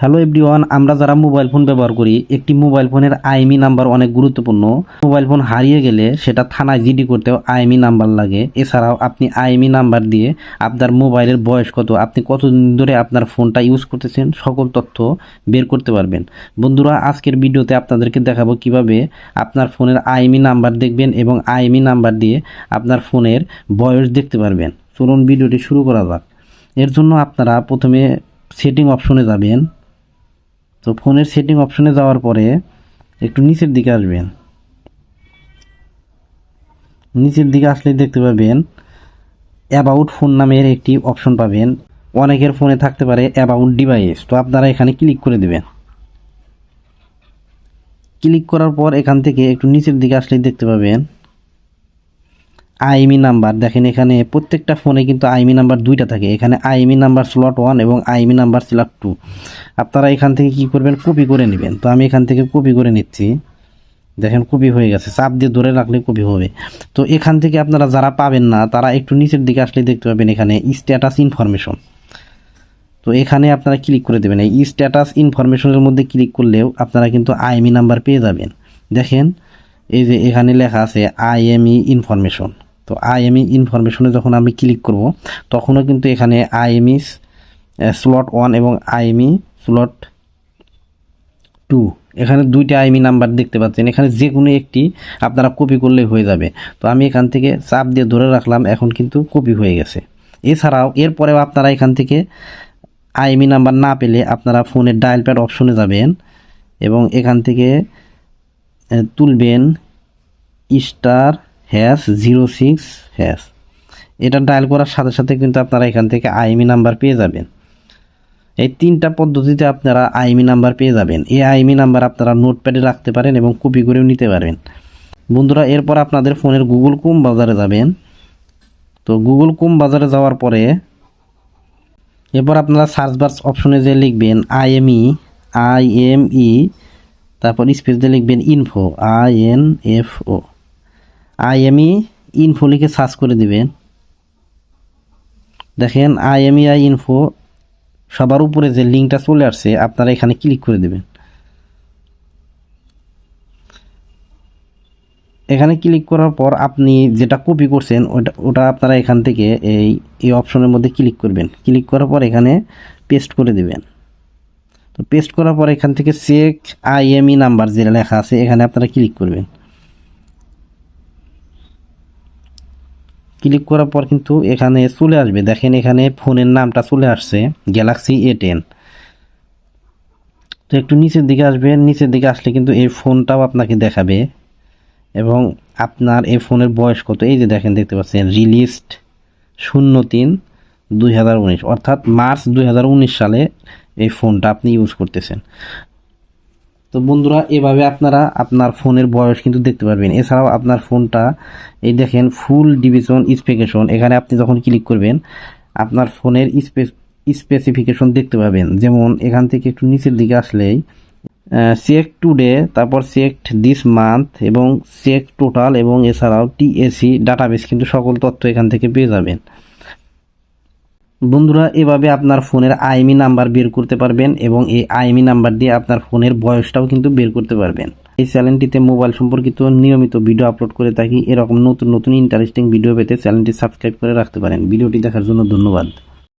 Hello everyone আমরা যারা mobile phone ব্যবহার করি, একটি মোবাইল ফোনের আইএমই নাম্বার অনেক গুরুত্বপূর্ণ। মোবাইল ফোন হারিয়ে গেলে সেটা থানায় জিডি করতেও আইএমই নাম্বার লাগে। এছাড়াও আপনি আইএমই নাম্বার দিয়ে আপনার মোবাইলের বয়স কত, আপনি কতদিন ধরে আপনার ফোনটা ইউজ করতেছেন, সকল তথ্য বের করতে পারবেন। বন্ধুরা, আজকের ভিডিওতে আপনাদেরকে দেখাবো কীভাবে আপনার ফোনের আইএমই নাম্বার দেখবেন এবং আইএমই নাম্বার দিয়ে আপনার ফোনের বয়স দেখতে পারবেন। চলুন ভিডিওটি শুরু করা যাক। এর জন্য আপনারা প্রথমে সেটিং অপশনে যাবেন। তো ফোনের সেটিং অপশনে যাওয়ার পরে একটু নিচের দিকে আসবেন। নিচের দিকে আসলে দেখতে পাবেন অ্যাবাউট ফোন নামের একটি অপশন পাবেন। অনেকের ফোনে থাকতে পারে অ্যাবাউট ডিভাইস। তো আপনারা এখানে ক্লিক করে দেবেন। ক্লিক করার পর এখান থেকে একটু নিচের দিকে আসলে দেখতে পাবেন আইএমই নাম্বার। দেখেন এখানে প্রত্যেকটা ফোনে কিন্তু আইএমই নাম্বার দুইটা থাকে। এখানে আইএমই নাম্বার স্লট ওয়ান এবং আইএমই নাম্বার স্লট টু আপনারা এখান থেকে কি করবেন? কপি করে নেবেন। তো আমি এখান থেকে কপি করে নিচ্ছি। দেখেন কপি হয়ে গেছে। চাপ দিয়ে ধরে রাখলে কপি হবে। তো এখান থেকে আপনারা যারা পাবেন না, তারা একটু নিচের দিকে আসলে দেখতে পাবেন এখানে স্ট্যাটাস ইনফরমেশন তো এখানে আপনারা ক্লিক করে দেবেন। এই স্ট্যাটাস ইনফরমেশনের মধ্যে ক্লিক করলেও আপনারা কিন্তু আইএমই নাম্বার পেয়ে যাবেন। দেখেন, এই যে এখানে লেখা আছে আইএমই ইনফরমেশন তো আইএমই ইনফরমেশনে যখন আমি ক্লিক করব, তখনও কিন্তু এখানে আইএমই স্লট ওয়ান এবং আইএমই স্লট টু এখানে দুইটা আইএমই নাম্বার দেখতে পাচ্ছেন। এখানে যে কোনো একটি আপনারা কপি করলে হয়ে যাবে। তো আমি এখান থেকে চাপ দিয়ে ধরে রাখলাম, এখন কিন্তু কপি হয়ে গেছে। এছাড়াও এরপরেও আপনারা এখান থেকে আইএমই নাম্বার না পেলে আপনারা ফোনের ডায়াল প্যাড অপশনে যাবেন এবং এখান থেকে তুলবেন star hash, zero six, hash. এটা ডায়াল করার সাথে সাথে কিন্তু আপনারা এখান থেকে আইএমই নাম্বার পেয়ে যাবেন। এই তিনটা পদ্ধতিতে আপনারা আইএমই নাম্বার পেয়ে যাবেন। এই আইএমই নাম্বার আপনারা নোটপ্যাডে রাখতে পারেন এবং কপি করেও নিতে পারবেন। বন্ধুরা, এরপর আপনাদের ফোনের গুগল কোম বাজারে যাবেন। তো গুগল কোম বাজারে যাওয়ার পরে এরপর আপনারা সার্চ বার অপশনে যে লিখবেন আইএমই আইএমই তারপর স্পেস দিয়ে লিখবেন info I N F O IME info লিখে সার্চ করে দিবেন। দেখেন আইএমইআই ইনফো সবার উপরে যে লিঙ্কটা চলে আসছে, আপনারা এখানে ক্লিক করে দেবেন। এখানে ক্লিক করার পর আপনি যেটা কপি করছেন ওটা ওটা আপনারা এখান থেকে এই এই অপশনের মধ্যে ক্লিক করবেন। ক্লিক করার পর এখানে পেস্ট করে দিবেন। তো পেস্ট করার পর এখান থেকে চেক আইএমই নাম্বার যেটা লেখা আছে, এখানে আপনারা ক্লিক করবেন। ক্লিক করার পর কিন্তু এখানে চলে আসবে। দেখেন এখানে ফোনের নামটা চলে আসছে গ্যালাক্সি এ টেন তো একটু নিচের দিকে আসবেন নিচের দিকে আসলে কিন্তু এই ফোনটাও আপনাকে দেখাবে। এবং আপনার এই ফোনের বয়স কত? এই যে দেখেন, দেখতে পাচ্ছেন রিলিজড শূন্য তিন দুই অর্থাৎ মার্চ দুই হাজার উনিশ সালে এই ফোনটা আপনি ইউজ করতেছেন। তো বন্ধুরা, এভাবে আপনারা আপনার ফোনের বয়স কিন্তু দেখতে পারবেন। এছাড়াও আপনার ফোনটা, এই দেখেন ফুল ডিভিশন স্পেকেশন এখানে আপনি যখন ক্লিক করবেন, আপনার ফোনের স্পেসিফিকেশন দেখতে পাবেন। যেমন, এখান থেকে একটু নিচের দিকে আসলেই চেক টুডে তারপর চেক দিস মান্থ এবং চেক টোটাল এবং এছাড়াও টিএসি ডাটাবেস কিন্তু সকল তথ্য এখান থেকে পেয়ে যাবেন। বন্ধুরা, এভাবে আপনার ফোনের আইএমই নাম্বার বের করতে পারবেন এবং এই আইএমই নাম্বার দিয়ে আপনার ফোনের বয়সটাও কিন্তু বের করতে পারবেন। এই চ্যানেলটিতে মোবাইল সম্পর্কিত নিয়মিত ভিডিও আপলোড করে থাকি, এরকম নতুন নতুন ইন্টারেস্টিং ভিডিও পেতে চ্যানেলটি সাবস্ক্রাইব করে রাখতে পারেন। ভিডিওটি দেখার জন্য ধন্যবাদ।